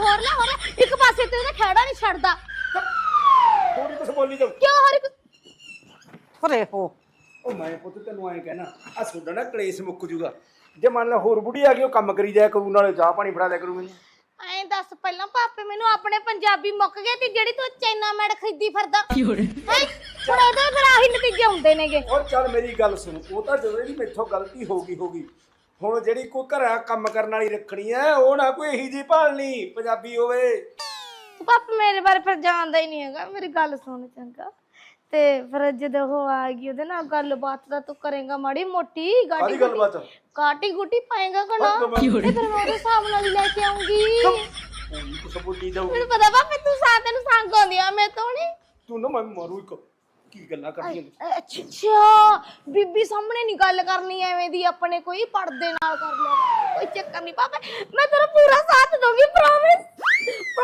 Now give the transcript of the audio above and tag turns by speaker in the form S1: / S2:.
S1: ਹੋਰ ਨਾ ਹੋਰ ਇੱਕ ਪਾਸੇ ਤੇ ਉਹਦਾ ਖੜਾ ਨਹੀਂ ਛੱਡਦਾ।
S2: ਥੋੜੀ ਕੁਛ ਬੋਲੀ ਜਾਓ।
S1: ਕਿਉਂ ਹਰ ਇੱਕ
S3: ਪਰੇ ਹੋ।
S2: ਉਹ ਮੈਂ ਪੁੱਤ ਤੈਨੂੰ ਐਂ ਕਹਿਣਾ ਆ ਤੁਹਾਡਾ ਨਾ ਕਲੇਸ਼ ਮੁੱਕ ਜੂਗਾ ਜੇ ਮੰਨ ਲਾ ਹੋਰ ਬੁੜੀ ਆ ਗਈ ਉਹ ਕੰਮ ਕਰੀ ਜਾਇਆ ਕਰੂ ਨਾਲੇ ਚਾਹ ਪਾਣੀ ਫੜਾ ਲਿਆ ਕਰੂ ਮੈਨੂੰ
S1: ਐਂ ਦੱਸ ਪਹਿਲਾਂ ਪਾਪੇ ਮੈਨੂੰ ਆਪਣੇ ਪੰਜਾਬੀ ਮੁੱਕ ਗਏ ਤੇ ਜਿਹੜੀ ਤੂੰ ਚੈਨਾ ਮੈਡ ਖਰੀਦੀ ਫਿਰਦਾ? ਹੈ ਹੁਣ ਇਹਦੇ ਫਿਰ ਆਹੀ ਨਤੀਜੇ ਹੁੰਦੇ ਨੇਗੇ।
S2: ਔਰ ਚੱਲ ਮੇਰੀ ਗੱਲ ਸੁਣ ਉਹ ਤਾਂ ਜਦੋਂ ਇਹਦੀ ਮੈਥੋਂ ਗਲਤੀ ਹੋ ਗਈ ਹੋ ਗਈ। ਹੁਣ ਜਿਹੜੀ ਕੋਈ ਘਰਾਂ ਕੰਮ ਕਰਨ ਵਾਲੀ ਰੱਖਣੀ ਐ ਉਹ ਨਾ ਕੋਈ ਇਹੀ ਜੀ ਭਾਲਣੀ ਪੰਜਾਬੀ ਹੋਵੇ।
S1: ਤੂੰ ਪਾਪਾ ਮੇਰੇ ਬਾਰੇ ਫਿਰ ਜਾਣਦਾ ਹੀ ਨਹੀਂ ਹੈਗਾ ਮੇਰੀ ਗੱਲ ਸੁਣ ਚੰਗਾ। ਤੇ ਫਿਰ ਜਦੋਂ ਉਹ ਆ ਗਈ ਉਹਦੇ ਨਾਲ ਗੱਲਬਾਤ ਤਾਂ ਤੂੰ ਕਰੇਗਾ ਮਾੜੀ ਮੋਟੀ ਗਾਟੀ
S2: ਕਾਹਦੀ ਗੱਲਬਾਤ?
S1: ਕਾਟੀ ਗੁੱਟੀ ਪਾਏਗਾ ਕਣਾ? ਤੇ ਫਿਰ ਮੈਂ ਉਹਦੇ ਹਿਸਾਬ ਨਾਲ ਹੀ ਲੈ ਕੇ ਆਉਂਗੀ
S2: ਉਹੀ ਕੁਛ ਬੋਲੀ ਜਾਊ
S1: ਮੈਨੂੰ ਪਤਾ ਪਾਪੇ ਤੂੰ ਸਾਹ ਤੈਨੂੰ ਸੰਗ ਆਉਂਦੀ ਆ ਮੈਂ ਤੋਂ ਨਹੀਂ।
S2: ਤੂੰ ਨਾ ਮੈਂ ਮਾਰੂ ਇੱਕ। ਕੀ ਗੱਲਾਂ ਕਰਦੀਆਂ ਨੇ?
S1: ਅੱਛਾ ਅੱਛਾ, ਬੀਬੀ ਸਾਹਮਣੇ ਨਹੀਂ ਗੱਲ ਕਰਨੀ ਐਵੇਂ ਦੀ, ਆਪਣੇ ਕੋਈ ਪਰਦੇ ਨਾਲ ਕਰ ਲਿਆ ਕੋਈ ਚੱਕਰ ਨਹੀਂ ਪਾਪਾ, ਮੈਂ ਤੇਰਾ ਪੂਰਾ ਸਾਥ